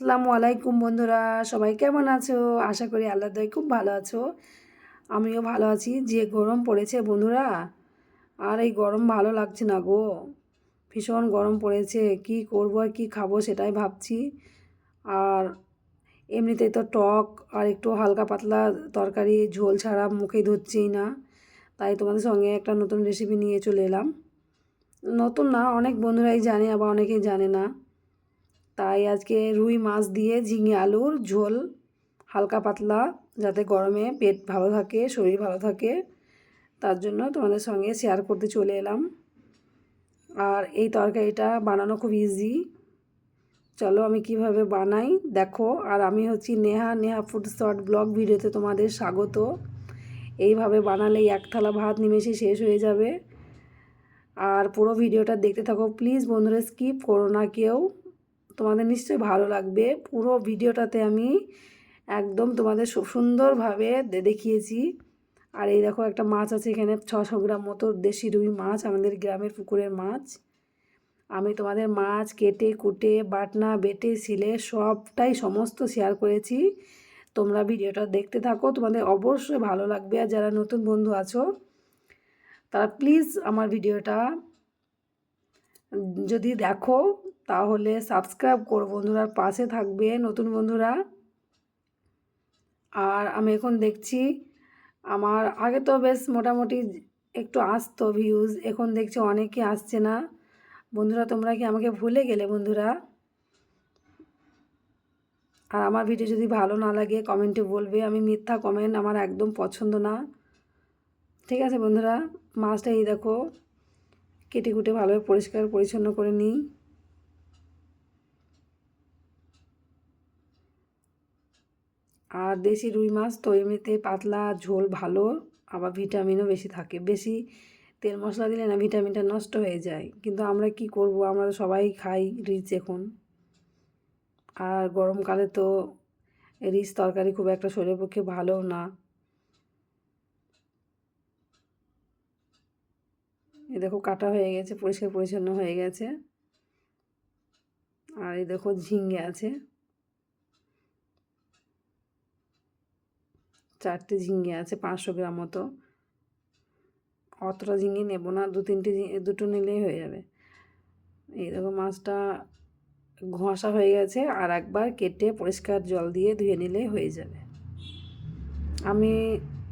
আসসালামু আলাইকুম বন্ধুরা, সবাই কেমন আছো? আশা করি আল্লাহ দয় খুব ভালো আছো। আমিও ভালো আছি, যে গরম পড়েছে বন্ধুরা, আর এই গরম ভালো লাগছে না গো। ভীষণ গরম পড়েছে, কি করব আর কী খাব সেটাই ভাবছি। আর এমনিতেই তো টক আর একটু হালকা পাতলা তরকারি, ঝোল ছাড়া মুখে ধরছেই না। তাই তোমাদের সঙ্গে একটা নতুন রেসিপি নিয়ে চলে এলাম। নতুন না, অনেক বন্ধুরাই জানে, আবার অনেকেই জানে না। তাই আজকে রুই মাছ দিয়ে ঝিঙে আলুর ঝোল হালকা পাতলা, যাতে গরমে পেট ভালো থাকে, শরীর ভালো থাকে। তার জন্য তোমাদের সঙ্গে শেয়ার করতে চলে এলাম। আর এই তরকারিটা বানানো খুব ইজি চলো আমি কীভাবে বানাই, দেখো। আর আমি হচ্ছি Neha Neha food short blog ভিডিওতে তোমাদের স্বাগত। এইভাবে বানালেই এক থালা ভাত নিমেষে শেষ হয়ে যাবে। আর পুরো ভিডিওটা দেখতে থাকো। প্লিজ বন্ধুরা স্কিপ করো না কেউ। তোমাদের নিশ্চয়ই ভালো লাগবে। পুরো ভিডিওটাতে আমি একদম তোমাদের সুন্দরভাবে দেখিয়েছি। আর এই দেখো একটা মাছ আছে এখানে, ছশো গ্রাম মতো দেশি রুই মাছ, আমাদের গ্রামের পুকুরের মাছ। আমি তোমাদের মাছ কেটে, কুটে, বাটনা, বেটে, সিলে সবটাই সমস্ত শেয়ার করেছি। তোমরা ভিডিওটা দেখতে থাকো, তোমাদের অবশ্যই ভালো লাগবে। আর যারা নতুন বন্ধু আছো, তারা প্লিজ আমার ভিডিওটা যদি দেখো তাহলে সাবস্ক্রাইব করো বন্ধুরা পাশে থাকবে নতুন বন্ধুরা। আর আমি এখন দেখছি আমার আগে তো বেশ মোটামুটি একটু আসতো ভিউজ এখন দেখছি অনেকে আসছে না। বন্ধুরা, তোমরা কি আমাকে ভুলে গেলে বন্ধুরা? আর আমার ভিডিও যদি ভালো না লাগে কমেন্টে বলবে। আমি মিথ্যা কমেন্ট আমার একদম পছন্দ না। ঠিক আছে বন্ধুরা, মাছটা এই দেখো, কেটে কুটে ভালোভাবে পরিষ্কার পরিচ্ছন্ন করে নিই। আর দেশি রুই মাছ তো এমনিতে পাতলা, ঝোল ভালো, আবার ভিটামিনও বেশি থাকে। বেশি তেল মশলা দিলে না ভিটামিনটা নষ্ট হয়ে যায়। কিন্তু আমরা কি করব? আমরা সবাই খাই রিচ এখন। আর গরমকালে তো রিচ তরকারি খুব একটা শরীরের পক্ষে ভালো না। এ দেখো কাটা হয়ে গেছে, পরিষ্কার পরিচ্ছন্ন হয়ে গেছে। আর এই দেখো ঝিঙ্গে আছে। চারটে ঝিঙে আছে পাঁচশো গ্রাম মতো। অতটা ঝিঙ্গে নেব না, দু তিনটে দুটো নিলেই হয়ে যাবে। এই দেখো মাছটা ঘষা হয়ে গেছে আর একবার কেটে পরিষ্কার জল দিয়ে ধুয়ে নিলে হয়ে যাবে। আমি,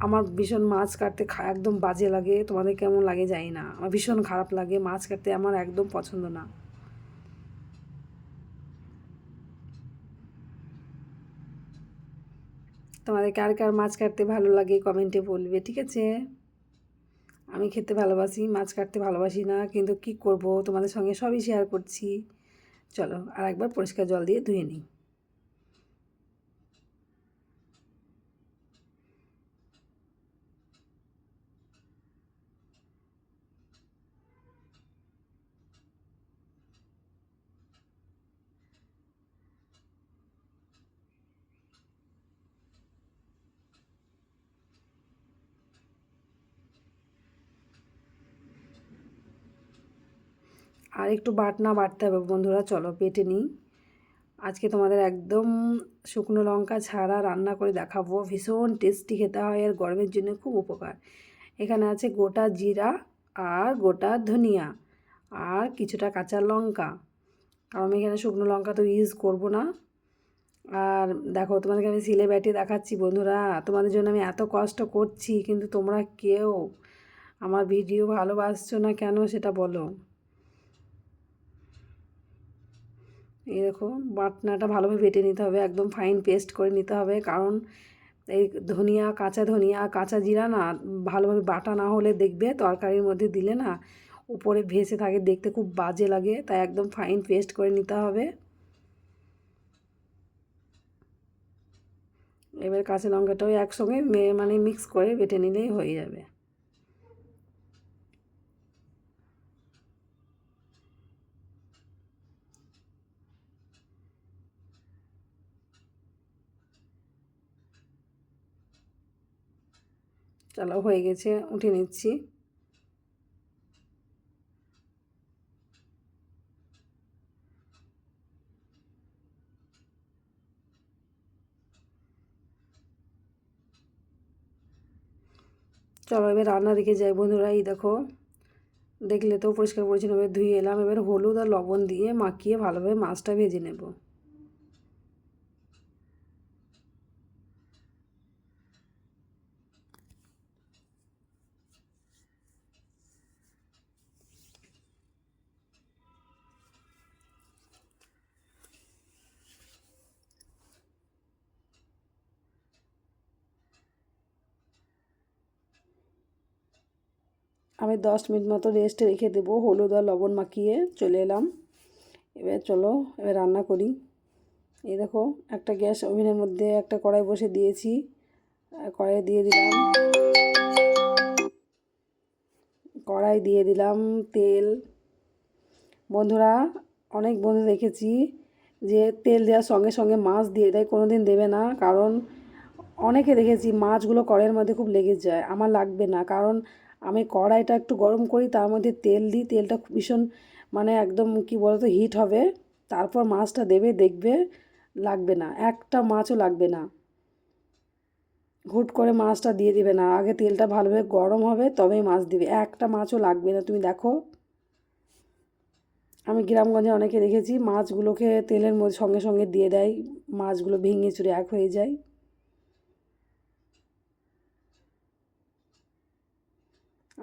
আমার ভীষণ মাছ কাটতে একদম বাজে লাগে। তোমাদের কেমন লাগে জানি না। আমার ভীষণ খারাপ লাগে। মাছ কাটতে আমার একদম পছন্দ না। তোমাদের কার কার মাছ কাটতে ভালো লাগে কমেন্টে বলবে, ঠিক আছে? আমি খেতে ভালোবাসি, মাছ কাটতে ভালোবাসি না, কিন্তু কি করব? তোমাদের সঙ্গে সবই শেয়ার করছি। চলো আর একবার পরিষ্কার জল দিয়ে ধুয়ে নিই। আর একটু বাটনা বাটতে হবে বন্ধুরা, চলো পেটে নিই। আজকে তোমাদের একদম শুকনো লঙ্কা ছাড়া রান্না করে দেখাবো। ভীষণ টেস্টি খেতে হয় আর গরমের জন্য খুব উপকার। এখানে আছে গোটা জিরা আর গোটা ধনিয়া আর কিছুটা কাঁচা লঙ্কা। কারণ আমি এখানে শুকনো লঙ্কা তো ইউজ করব না। আর দেখো, তোমাদেরকে আমি সিলে ব্যাটে দেখাচ্ছি বন্ধুরা। তোমাদের জন্য আমি এত কষ্ট করছি, কিন্তু তোমরা কেউ আমার ভিডিও ভালোবাসছো না কেন সেটা বলো। এই দেখো, বাটনাটা ভালোভাবে বেটে নিতে হবে, একদম ফাইন পেস্ট করে নিতে হবে। কারণ এই ধনিয়া, কাঁচা ধনিয়া, কাঁচা জিরা না, ভালোভাবে বাটা না হলে দেখবে তরকারির মধ্যে দিলে না উপরে ভেসে থাকে, দেখতে খুব বাজে লাগে। তাই একদম ফাইন পেস্ট করে নিতে হবে। এবার কাঁচা লঙ্কাটাও একসঙ্গে মানে মিক্স করে বেটে নিলেই হয়ে যাবে। ডালাও হয়ে গেছে, উঠে নিচ্ছি। চলো এবার রান্নার দিকে যাই বন্ধুরা, এই দেখো। দেখলে তো পরিষ্কার পরিচ্ছন্নভাবে ধুয়ে এলাম। এবার হলুদ আর লবণ দিয়ে মাখিয়ে ভালোভাবে মাছটা ভেজে নেব। আমি দশ মিনিট মতো রেস্টে রেখে দেবো। হলুদ আর লবণ মাখিয়ে চলে এলাম। এবার চলো, এবার রান্না করি। এই দেখো, একটা গ্যাস ওভেনের মধ্যে একটা কড়াই বসে দিয়েছি। কড়াই দিয়ে দিলাম, কড়াই দিয়ে দিলাম তেল। বন্ধুরা, অনেক বন্ধু দেখেছি যে তেল দেওয়ার সঙ্গে সঙ্গে মাছ দিয়ে দেয় কোনো দিন দেবে না। কারণ অনেকে দেখেছি মাছগুলো কড়াইয়ের মধ্যে খুব লেগে যায়। আমার লাগবে না। কারণ আমি কড়াইটা একটু গরম করি, তার মধ্যে তেল দিই, তেলটা ভীষণ মানে একদম কি বলতো হিট হবে। তারপর মাছটা দেবে, দেখবে লাগবে না, একটা মাছও লাগবে না। হুট করে মাছটা দিয়ে দিবে না, আগে তেলটা ভালোভাবে গরম হবে, তবেই মাছ দিবে, একটা মাছও লাগবে না। তুমি দেখো, আমি গ্রামগঞ্জে অনেকে দেখেছি, মাছগুলোকে তেলের সঙ্গে সঙ্গে দিয়ে দেয়, মাছগুলো ভেঙে চুরে এক হয়ে যায়।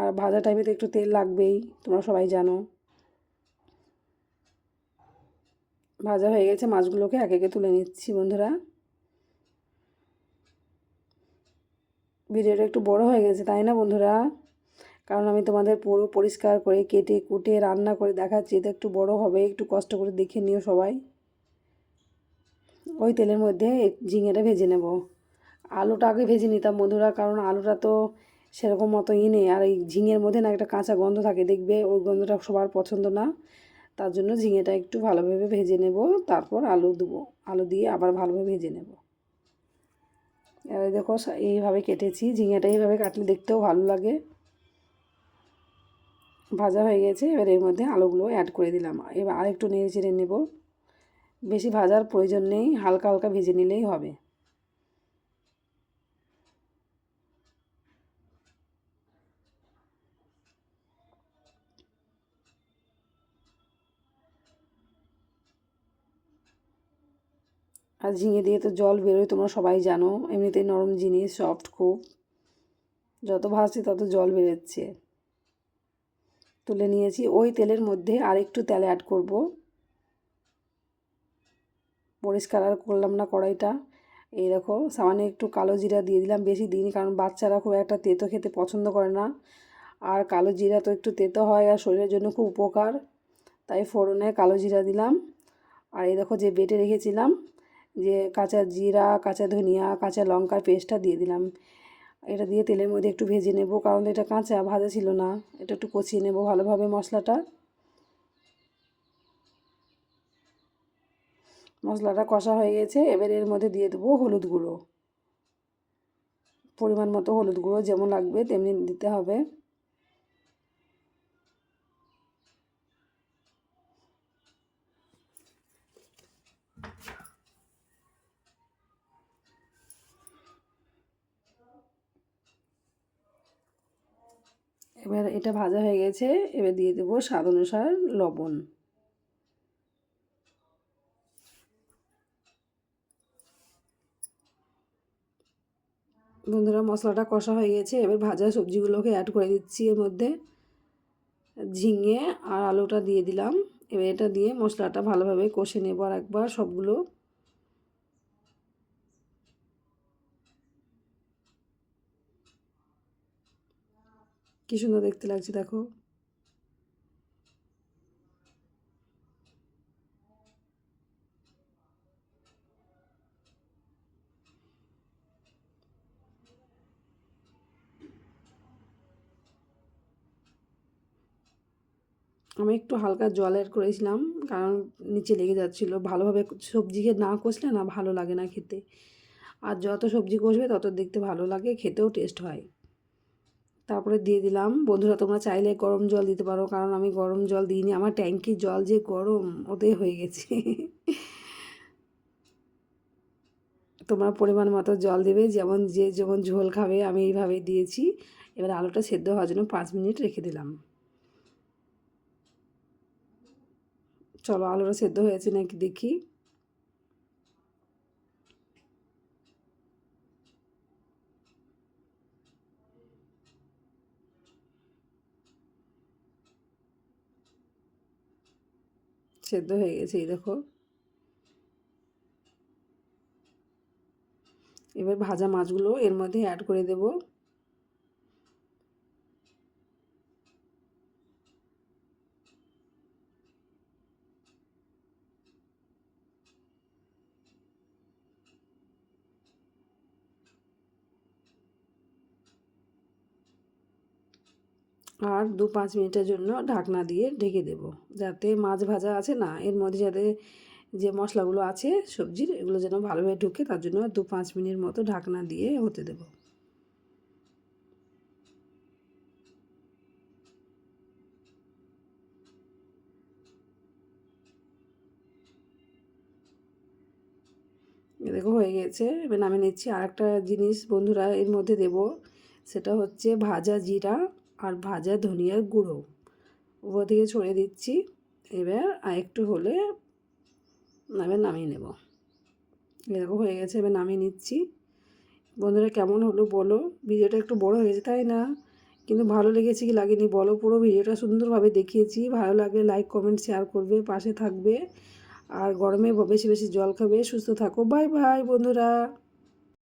আর ভাজা টাইমে তো একটু তেল লাগবেই, তোমরা সবাই জানো। ভাজা হয়ে গেছে, মাছগুলোকে এক একে তুলে নিচ্ছি বন্ধুরা। ভিডিওটা একটু বড় হয়ে গেছে, তাই না বন্ধুরা? কারণ আমি তোমাদের পুরো পরিষ্কার করে কেটে কুটে রান্না করে দেখাচ্ছি, এটা একটু বড় হবে, একটু কষ্ট করে দেখে নিও সবাই। ওই তেলের মধ্যে ঝিঙেটা ভেজে নেব। আলুটা আগে ভেজে নিতাম বন্ধুরা, কারণ আলুটা তো সেরকম মতো ই নেই। আর এই ঝিঙের মধ্যে না একটা কাঁচা গন্ধ থাকে, দেখবে ওই গন্ধটা সবার পছন্দ না। তার জন্য ঝিঙেটা একটু ভালোভাবে ভেজে নেব, তারপর আলু দেবো। আলু দিয়ে আবার ভালোভাবে ভেজে নেব। এবার দেখো এইভাবে কেটেছি। ঝিঙেটা এইভাবে কাটলে দেখতেও ভালো লাগে। ভাজা হয়ে গেছে। এবার এর মধ্যে আলুগুলো অ্যাড করে দিলাম। এবার আরেকটু নেড়ে চেড়ে নেব। বেশি ভাজার প্রয়োজন নেই। হালকা হালকা ভেজে নিলেই হবে। আর ঝিঙে দিয়ে তো জল বেরোয়, তোমরা সবাই জানো। এমনিতেই নরম জিনিস সফট খুব। যত ভাজছি তত জল বেরোচ্ছে। তুলে নিয়েছি। ওই তেলের মধ্যে আরেকটু তেল অ্যাড করব। পরিষ্কার আর করলাম না কড়াইটা। এই দেখো, সামান্য একটু কালো জিরা দিয়ে দিলাম বেশি দিইনি, কারণ বাচ্চারা খুব একটা তেতো খেতে পছন্দ করে না। আর কালো জিরা তো একটু তেতো হয় আর শরীরের জন্য খুব উপকার। তাই ফোড়নে কালো জিরা দিলাম। আর এই দেখো যে বেটে রেখেছিলাম যে কাঁচা জিরা, কাঁচা ধনিয়া, কাঁচা লঙ্কার পেস্টটা দিয়ে দিলাম। এটা দিয়ে তেলের মধ্যে একটু ভেজে নেব, কারণ এটা কাঁচা, ভাজা ছিল না। এটা একটু কষিয়ে নেব ভালোভাবে মশলাটা। মশলাটা কষা হয়ে গেছে, এবার এর মধ্যে দিয়ে দেবো হলুদ গুঁড়ো। পরিমাণ মতো হলুদ গুঁড়ো যেমন লাগবে, তেমনি দিতে হবে। এবার এটা ভাজা হয়ে গেছে, এবার দিয়ে দেবো স্বাদ অনুসার লবণ। বন্ধুরা, মশলাটা কষা হয়ে গেছে, এবার ভাজা সবজিগুলোকে অ্যাড করে দিচ্ছি এর মধ্যে। ঝিঙে আর আলুটা দিয়ে দিলাম, এবার এটা দিয়ে মশলাটা ভালোভাবে কষে নেব আর একবার সবগুলো। কি সুন্দর দেখতে লাগছে, দেখো। আমি একটু হালকা জলের করেছিলাম, কারণ নিচে লেগে যাচ্ছিল। ভালোভাবে সবজিকে না কষলে না ভালো লাগে না খেতে। আর যত সবজি কষবে তত দেখতে ভালো লাগে, খেতেও টেস্ট হয়। তারপরে দিয়ে দিলাম। বন্ধুরা, তোমরা চাইলে গরম জল দিতে পারো, কারণ আমি গরম জল দিইনি। আমার ট্যাঙ্কির জল যে গরম, ওতে হয়ে গেছে। তোমরা পরিমাণ মতো জল দেবে, যেমন যে যেমন ঝোল খাবে, আমি এইভাবেই দিয়েছি। এবার আলুটা সেদ্ধ হওয়ার জন্য পাঁচ মিনিট রেখে দিলাম। চলো, আলুটা সেদ্ধ হয়েছে নাকি দেখি। সেদ্ধ হয়ে গেছে এই দেখো। এবার ভাজা মাছগুলো এর মধ্যে অ্যাড করে দেব। আর দু পাঁচ মিনিটের জন্য ঢাকনা দিয়ে ঢেকে দেব। যাতে মাছ ভাজা আছে না, এর মধ্যে যাতে যে মশলাগুলো আছে, সবজির, এগুলো যেন ভালোভাবে ঢুকে, তার জন্য দু পাঁচ মিনিট মতো ঢাকনা দিয়ে হতে দেব। দেখো, হয়ে গেছে। এবার নামে নিচ্ছি। আর একটা জিনিস বন্ধুরা, এর মধ্যে দেব, সেটা হচ্ছে ভাজা জিরা। আর ভাজা ধনিয়ার গুঁড়ো। উপর থেকে ছড়িয়ে দিচ্ছি। এবার আর একটু হলে এবার নামিয়ে নেব। এরকম হয়ে গেছে, এবার নামিয়ে নিচ্ছি। বন্ধুরা, কেমন হলো বলো? ভিডিওটা একটু বড় হয়েছে, তাই না? কিন্তু ভালো লেগেছে কি লাগেনি বলো? পুরো ভিডিওটা সুন্দরভাবে দেখিয়েছি। ভালো লাগলে লাইক কমেন্ট শেয়ার করবে, পাশে থাকবে। আর গরমে বেশি বেশি জল খাবে। সুস্থ থাকো। বাই বাই বন্ধুরা।